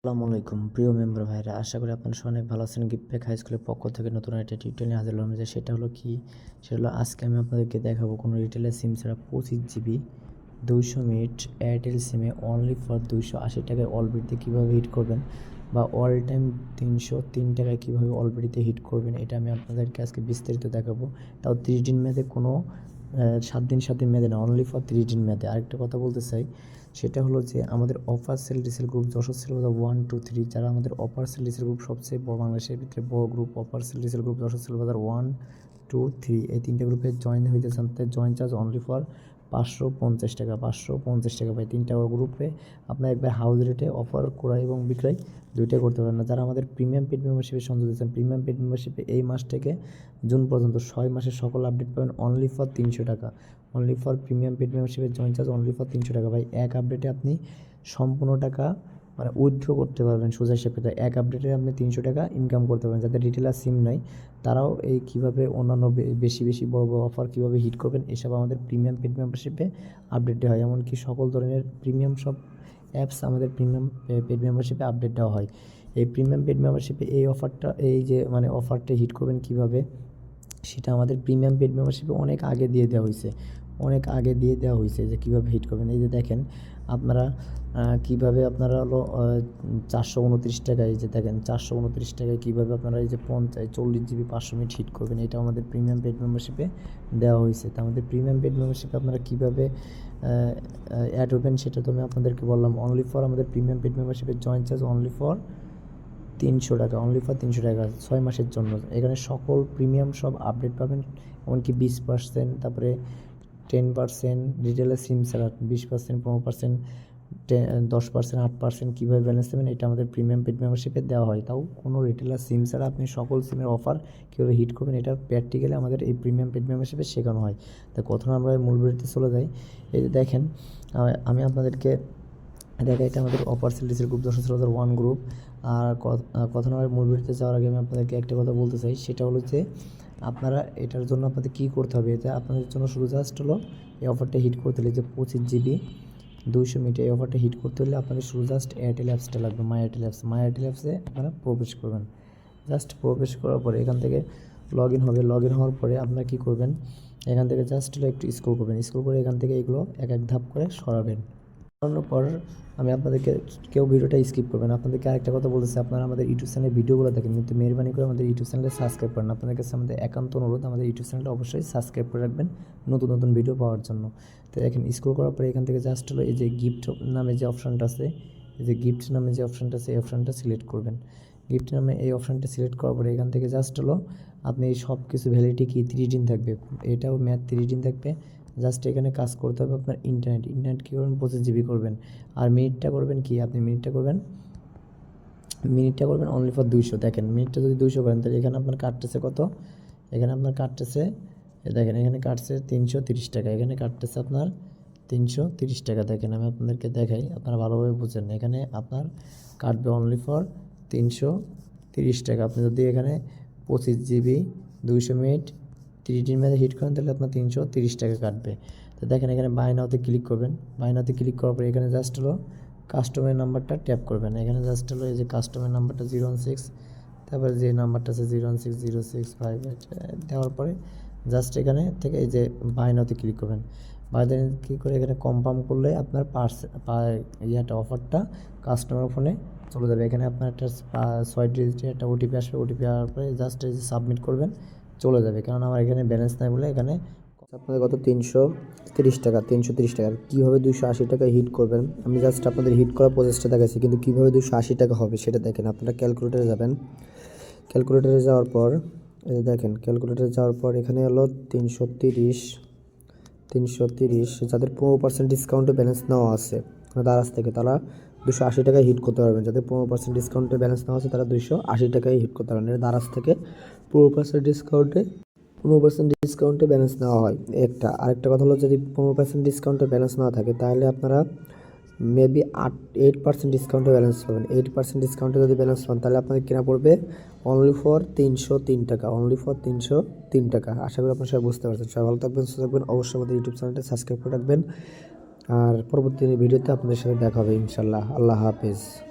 আসসালামু আলাইকুম। প্রিয় মেম্বার ভাইরা, আশা করি আপনারা অনেক ভালো আছেন। গিফট হাই স্কুলের পক্ষ থেকে নতুন একটা টিউটোরিয়াল হাজির হলাম। যে সেটা হলো কি? সেটা হলো আজকে আমি আপনাদেরকে দেখাবো কোনো রিটেলের সিম ছাড়া পঁচিশ জিবি দুইশো মিনিট এয়ারটেল সিমে অনলি ফর দুইশো আশি টাকায় অলবিডিতে কীভাবে হিট করবেন বা অল টাইম তিনশো তিন টাকায় কীভাবে অলবিডিতে হিট করবেন, এটা আমি আপনাদেরকে আজকে বিস্তারিত দেখাবো। তাও ত্রিশ দিন মেয়াদে কোনো সাত দিন সাত দিন মেয়াদে না অনলি ফর থ্রি দিন মেয়াদে। আরেকটা কথা বলতে চাই, সেটা হলো যে আমাদের offer sale diesel group Jessore sale one two three যারা আমাদের অফার সেল ডিসেল গ্রুপ সবচেয়ে বড়, বাংলাদেশের ভিতরে বড় গ্রুপ অফার সেল ডিসেল গ্রুপ যশোর সেল বাজার ওয়ান টু থ্রি এই তিনটে গ্রুপে জয়েন হইতে চান জয়েন চার্জ অনলি ফর পাঁচশো পঞ্চাশ টাকা, পাঁচশো পঞ্চাশ টাকা পাই তিনটা গ্রুপে আপনার একবার হাউস রেটে অফার ক্রয় এবং বিক্রয় দুইটাই করতে পারেন। না যারা আমাদের প্রিমিয়াম পেড মেম্বারশিপে সংযোগ দিচ্ছেন প্রিমিয়াম পেড মেম্বারশিপে এই মাস থেকে জুন পর্যন্ত ছয় মাসের সকল আপডেট পাবেন অনলি ফর তিনশো টাকা। অনলি ফর প্রিমিয়াম পেড মেম্বারশিপের জয়েন চার্জ অনলি ফর তিনশো টাকা। ভাই, এক আপডেটে আপনি সম্পূর্ণ টাকা মানে উইথড্র করতে পারবেন সোজা হিসেবে। এক আপডেটে আপনি তিনশো টাকা ইনকাম করতে পারবেন। যাদের রিটেলার সিম নাই তারাও এই কীভাবে অন্যান্য বেশি বেশি বড় বড় অফার কীভাবে হিট করবেন, এসব আমাদের প্রিমিয়াম পেড মেম্বারশিপে আপডেট দেওয়া হয়। এমনকি সকল ধরনের প্রিমিয়াম সব অ্যাপস আমাদের প্রিমিয়াম পেড মেম্বারশিপে আপডেট দেওয়া হয়। এই প্রিমিয়াম পেড মেম্বারশিপে এই অফারটা এই যে মানে অফারটা হিট করবেন কীভাবে, সেটা আমাদের প্রিমিয়াম পেড মেম্বারশিপে অনেক আগে দিয়ে দেওয়া হয়েছে। অনেক আগে দিয়ে দেওয়া হয়েছে যে কীভাবে হিট করবেন। এই যে দেখেন, আপনারা কীভাবে আপনারা হলো চারশো উনত্রিশ টাকায় যে দেখেন, চারশো উনত্রিশ টাকায় কীভাবে আপনারা এই যে পঞ্চাশ, চল্লিশ জিবি, পাঁচশো মিনিট হিট করবেন, এটা আমাদের প্রিমিয়াম পেড মেম্বারশিপে দেওয়া হয়েছে। তা আমাদের প্রিমিয়াম পেড মেম্বারশিপে আপনারা কীভাবে অ্যাড হবেন সেটা তো আমি আপনাদেরকে বললাম। অনলি ফর আমাদের প্রিমিয়াম পেড মেম্বারশিপের জয়েন্ট চার্জ অনলি ফর তিনশো টাকা অনলি ফর তিনশো টাকা, ছয় মাসের জন্য। এখানে সকল প্রিমিয়াম সব আপডেট পাবেন, এমনকি বিশ পার্সেন্ট তারপরে টেন পার্সেন্ট রিটেলে সিম ছাড়া বিশ পার্সেন্ট পনেরো পার্সেন্ট দশ পার্সেন্ট আট পার্সেন্ট কীভাবে ব্যালেন্স দেবেন এটা আমাদের প্রিমিয়াম পেড মেম্বারশিপে দেওয়া হয়। তাও কোনো রিটেলার সিম ছাড়া আপনি সকল সিমের অফার কীভাবে হিট করবেন, এটা প্র্যাকটিক্যালি আমাদের এই প্রিমিয়াম পেড মেম্বারশিপে শেখানো হয়। তা কথা আমরা মূল বিরতি চলে যাই। এই যে দেখেন আমি আপনাদেরকে দেখা, এটা আমাদের অপারচুনিটিসের গ্রুপ দশ হাজার ওয়ান গ্রুপ আর কথা নয় মূল ভিডিওতে যাওয়ার আগে আমি আপনাদেরকে একটা কথা বলতে চাই, সেটা হলো যে আপনারা এটার জন্য আপনাদের কী করতে হবে? এটা আপনাদের জন্য শুধু জাস্ট হলো এই অফারটা হিট করতে হলে যে পঁচিশ জিবি দুইশো মিনিটে এই অফারটা হিট করতে হলে আপনাদের শুধু জাস্ট এয়ারটেল অ্যাপসটা লাগবে my Airtel apps my Airtel অ্যাপসে আপনারা প্রবেশ করবেন। জাস্ট প্রবেশ করার পরে এখান থেকে লগ ইন হবে। লগ ইন হওয়ার পরে আপনারা কী করবেন? এখান থেকে জাস্ট একটু স্ক্রল করবেন। স্ক্রল করে এখান থেকে এগুলো এক এক ধাপ করে সরাবেন। সরানোর পর আমি আপনাদেরকে কেউ ভিডিওটা স্কিপ করবেন আপনাদেরকে আরেকটা কথা বলতেছি, আপনারা আমাদের ইউটিউব চ্যানেলের ভিডিওগুলো দেখেন, কিন্তু মেহরবানি করে আমাদের ইউটিউব চ্যানেলে সাবস্ক্রাইব করেন আপনাদের কাছে আমাদের একান্ত অনুরোধ, আমাদের ইউটিউব চ্যানেলটা অবশ্যই সাবস্ক্রাইব করে রাখবেন নতুন নতুন ভিডিও পাওয়ার জন্য। তো দেখেন স্ক্রল করার পরে এখান থেকে জাস্ট হলো এই যে গিফট নামে যে অপশানটা আছে, এই যে গিফট নামে যে অপশানটা আছে, এই অপশানটা সিলেক্ট করবেন। গিফট নামে এই অপশানটা সিলেক্ট করার পরে এখান থেকে জাস্ট হলো, আপনি সব কিছু ভ্যালিডিটি কি তিরিশ দিন থাকবে। এটাও ম্যাথ তিরিশ দিন থাকবে। জাস্ট এখানে কাজ করতে হবে আপনার ইন্টারনেট ইন্টারনেট কী করবেন? পঁচিশ জিবি করবেন। আর মিনিটটা করবেন কি? আপনি মিনিটটা করবেন? মিনিটটা করবেন অনলি ফর দুইশো। দেখেন মিনিটটা যদি দুইশো করেন, তাহলে এখানে আপনার কাটতেছে কত? এখানে আপনার কাটতেছে দেখেন, এখানে কাটছে তিনশো তিরিশ টাকা। এখানে কাটতেছে আপনার তিনশো তিরিশ টাকা। দেখেন, আমি আপনাদেরকে দেখাই, আপনারা ভালোভাবে বুঝেন। এখানে আপনার কাটবে অনলি ফর তিনশো তিরিশ টাকা। আপনি যদি এখানে পঁচিশ জিবি দুইশো মিনিট দিন মেয়াদে হিট করেন, তাহলে আপনার তিনশো তিরিশ টাকা কাটবে। তো দেখেন এখানে বাই নাওতে ক্লিক করবেন। বাই নাওতে ক্লিক করার পরে এখানে জাস্ট হলো কাস্টমার নাম্বারটা ট্যাপ করবেন। এখানে জাস্ট হলো এই যে কাস্টমার নাম্বারটা জিরো ওয়ান সিক্স তারপরে যে নাম্বারটা আছে zero one six zero six five eight দেওয়ার পরে জাস্ট এখানে থেকে এই যে বাইনাওতে ক্লিক করবেন। দেন ক্লিক করে এখানে কনফার্ম করলে আপনার পার্স ইয়াটা অফারটা কাস্টমার ফোনে চলে যাবে। এখানে আপনার একটা ছয় ডিজিটের একটা ওটিপি আসবে। ওটিপি আসার পরে জাস্ট এই যে সাবমিট করবেন। চলে যাবে। কারণ আমার এখানে ব্যালেন্স নাই বলে এখানে আপনাদের কত? তিনশো তিরিশ টাকা, তিনশো তিরিশ টাকা। কীভাবে দুশো আশি টাকা হিট করবেন? আমি জাস্ট আপনাদের হিট করার প্রচেষ্টা দেখাচ্ছি, কিন্তু কীভাবে দুশো আশি টাকা হবে সেটা দেখেন। আপনারা ক্যালকুলেটারে যাবেন। ক্যালকুলেটারে যাওয়ার পর, এই দেখেন ক্যালকুলেটারে যাওয়ার পর এখানে হলো তিনশো তিরিশ তিনশো তিরিশ। যাদের পনেরো পার্সেন্ট ডিসকাউন্টে ব্যালেন্স নেওয়া আছে মানে দারাজ থেকে, তারা দুশো আশি টাকায় হিট করতে পারবেন। যাদের পনেরো পার্সেন্ট ডিসকাউন্টে ব্যালেন্স নেওয়া আছে তারা দুশো আশি টাকায় হিট করতে পারবেন। এটা দারাজ থেকে পনেরো পার্সেন্ট ডিসকাউন্টে পনেরো পার্সেন্ট ডিসকাউন্টে ব্যালেন্স নেওয়া হয়। একটা। আরেকটা কথা হলো, যদি পনেরো পার্সেন্ট ডিসকাউন্টে ব্যালেন্স না থাকে, তাহলে আপনারা মেবি আট এইট পার্সেন্ট ডিসকাউন্টে ব্যালেন্স পাবেন। এইট পার্সেন্ট ডিসকাউন্টে যদি ব্যালেন্স পান, তাহলে আপনাদের কেনা পড়বে অনলি ফর তিনশো তিন টাকা। অনলি ফর তিনশো তিন টাকা। আশা করি আপনারা সবাই বুঝতে পারছেন। সবাই ভালো থাকবেন, সুস্থ থাকবেন। অবশ্যই আমাদের ইউটিউব চ্যানেলটা সাবস্ক্রাইব করে রাখবেন। আর পরবর্তী ভিডিওতে আপনাদের সাথে দেখা হবে ইনশাল্লাহ। আল্লাহ হাফেজ।